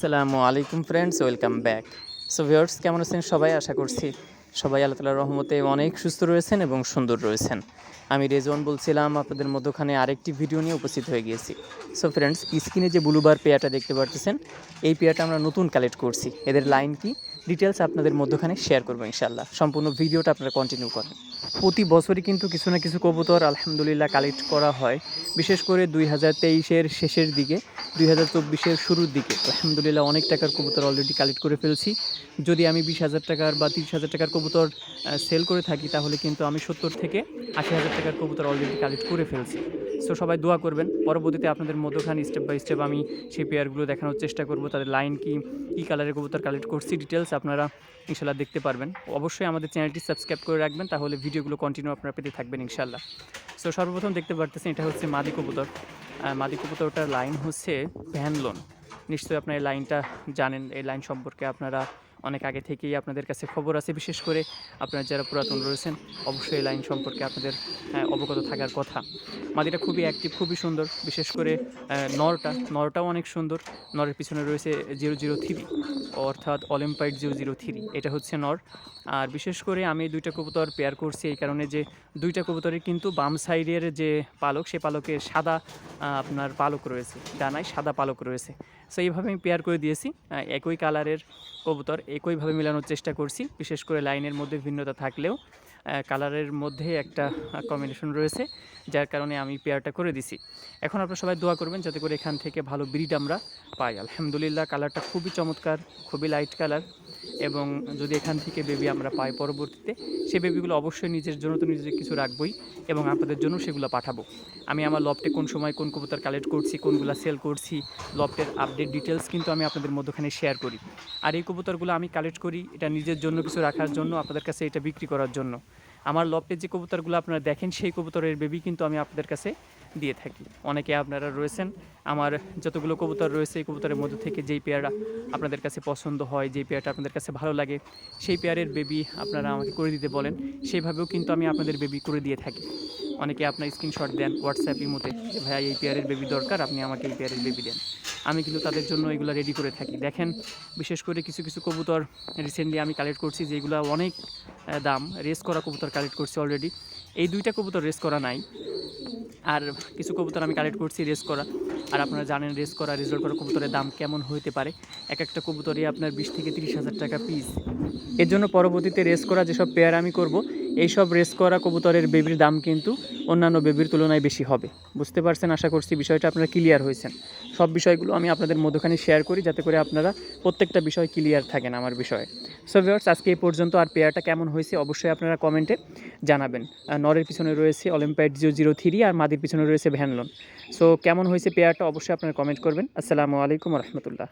আসসালামু আলাইকুম friends welcome back so viewers কেমন আছেন? সবাই আশা করছি সবাই আল্লাহ তালার রহমতে অনেক সুস্থ রয়েছেন এবং সুন্দর রয়েছেন। আমি রেজওয়ান বলছিলাম, আপনাদের মধ্যখানে আরেকটি ভিডিও নিয়ে উপস্থিত হয়ে গিয়েছি। সো ফ্রেন্ডস স্ক্রিনে যে ব্লুবার পেয়াটা দেখতে পারতেছেন, এই পেয়াটা আমরা নতুন কালেক্ট করছি। এদের লাইন কি? ডিটেলস আপনাদের মধ্যখানে শেয়ার করব ইনশাল্লাহ সম্পূর্ণ ভিডিওটা আপনারা কন্টিনিউ করেন। প্রতি বছরই কিন্তু কিছু না কিছু কবুতর আলহামদুলিল্লাহ কালেক্ট করা হয়। বিশেষ করে দুই হাজার তেইশের শেষের দিকে, দুই হাজার চব্বিশের শুরুর দিকে। আলহামদুলিল্লাহ অনেক টাকার কবুতর অলরেডি কালেক্ট করে ফেলছি। যদি আমি বিশ হাজার টাকার বা তিরিশ হাজার টাকার কবুতর সেল করে থাকি, তাহলে কিন্তু আমি সত্তর থেকে আশি হাজার টাকার কবুতর অলরেডি কালেক্ট করে ফেলছি। সো সবাই দোয়া করবেন। পরবর্তীতে আপনাদের মধ্যখানে স্টেপ বাই স্টেপ আমি সেই পেয়ারগুলো দেখানোর চেষ্টা করব। তাদের লাইন কি, কী কালারের কবুতর কালেক্ট করছি ডিটেলস আপনারা ইনশাল্লাহ দেখতে পারবেন। অবশ্যই আমাদের চ্যানেলটি সাবস্ক্রাইব করে রাখবেন, তাহলে ভিডিওগুলো কন্টিনিউ আপনারা পেতে থাকবেন ইনশাল্লাহ। সো সর্বপ্রথম দেখতে পারতেছেন, এটা হচ্ছে মাদি কবুতর। মাদি কবুতরটার লাইন হচ্ছে ভ্যানলোন নিশ্চয়ই আপনার এই লাইনটা জানেন, এই লাইন সম্পর্কে আপনারা অনেক আগে থেকেই আপনাদের কাছে খবর আছে। বিশেষ করে আপনারা যারা পুরাতন রয়েছেন অবশ্যই লাইন সম্পর্কে আপনাদের আহ, অবগত থাকার কথা। মাদিটা খুবই অ্যাক্টিভ খুবই সুন্দর। বিশেষ করে নরটা নরটাও অনেক সুন্দর। নরের পিছনে রয়েছে জিরো জিরো থ্রি অর্থাৎ অলিম্পাইড জিরো জিরো থ্রি এটা হচ্ছে নর। আর বিশেষ করে আমি দুইটা কবুতর পেয়ার করছি এই কারণে যে দুইটা কবুতরের কিন্তু বাম সাইডের যে পালক সে পালকে সাদা আপনার পালক রয়েছে ডানায় সাদা পালক রয়েছে। সো এইভাবে আমি পেয়ার করে দিয়েছি একই কালারের কবুতর। একইভাবে মেলানোর চেষ্টা করছি, বিশেষ করে লাইনের মধ্যে ভিন্নতা থাকলেও কালারের মধ্যে একটা কম্বিনেশন রয়েছে, যার কারণে আমি পেয়ারটা করে দিছি। এখন আপনারা সবাই দোয়া করবেন যাতে করে এখান থেকে ভালো ব্রিড আমরা পাই। আলহামদুলিল্লাহ কালারটা খুবই চমৎকার, খুবই লাইট কালার এবং যদি এখান থেকে বেবি আমরা পাই পরবর্তীতে সেই বেবিগুলো অবশ্যই নিজের জন্য তো নিজের কিছু রাখবই এবং আপনাদের জন্য সেগুলো পাঠাবো। আমি আমার লফটে কোন সময় কোন কবুতর কালেক্ট করছি, কোনগুলো সেল করছি লফটের আপডেট ডিটেলস কিন্তু আমি আপনাদের মধ্যখানে শেয়ার করি। আর এই কবুতরগুলো আমি কালেক্ট করি, এটা নিজের জন্য কিছু রাখার জন্য, আপনাদের কাছে এটা বিক্রি করার জন্য। আমার লফটের যে কবুতরগুলো আপনারা দেখেন, সেই কবুতরের বেবি কিন্তু আমি আপনাদের কাছে দিয়ে থাকি। অনেকে আপনারা রয়েছেন, আমার যতগুলো কবুতর রয়েছে, এই কবুতরের মধ্যে থেকে যেই পেয়ারা আপনাদের কাছে পছন্দ হয়, যেই পেয়ারটা আপনাদের কাছে ভালো লাগে, সেই পেয়ারের বেবি আপনারা আমাকে করে দিতে বলেন। সেইভাবেও কিন্তু আমি আপনাদের বেবি করে দিয়ে থাকি। অনেকে আপনার স্ক্রিনশট দেন, হোয়াটসঅ্যাপ ইমোতে, যে, ভাইয়া, এই পেয়ারের বেবি দরকার, আপনি আমাকে এই পেয়ারের বেবি দেন। আমি কিন্তু তাদের জন্য এগুলো রেডি করে থাকি। দেখেন, বিশেষ করে কিছু কিছু কবুতর রিসেন্টলি আমি কালেক্ট করছি, যেগুলো অনেক দাম। রেস করা কবুতর কালেক্ট করছি অলরেডি এই দুইটা কবুতর রেস করা নাই। আর কিছু কবুতর আমি কালেক্ট করছি রেস করা আর আপনারা জানেন রেস করা রেজাল্ট করা কবুতরের দাম কেমন হইতে পারে? এক একটা কবুতরই আপনার বিশ থেকে তিরিশ হাজার টাকা পিস এর জন্য পরবর্তীতে রেস করা যেসব পেয়ার আমি করব, এইসব রেস করা কবুতরের বেবির দাম কিন্তু অন্যান্য বেবির তুলনায় বেশি হবে। বুঝতে পারছেন? আশা করছি বিষয়টা আপনারা ক্লিয়ার হয়েছেন। সব বিষয়গুলো আমি আপনাদের মধ্যখানে শেয়ার করি, যাতে করে আপনারা প্রত্যেকটা বিষয় ক্লিয়ার থাকেন আমার বিষয়ে। সো ভিওর্স আজকে এই পর্যন্ত আর পেয়ারটা কেমন হয়েছে অবশ্যই আপনারা কমেন্টে জানাবেন। নরের পিছনে রয়েছে অলিম্পাইড জিরো জিরো থ্রি আর মাদির পিছনে রয়েছে ভ্যানলন সো কেমন হয়েছে পেয়ারটা অবশ্যই আপনারা কমেন্ট করবেন। আসসালামু আলাইকুম রহমতুল্লাহ।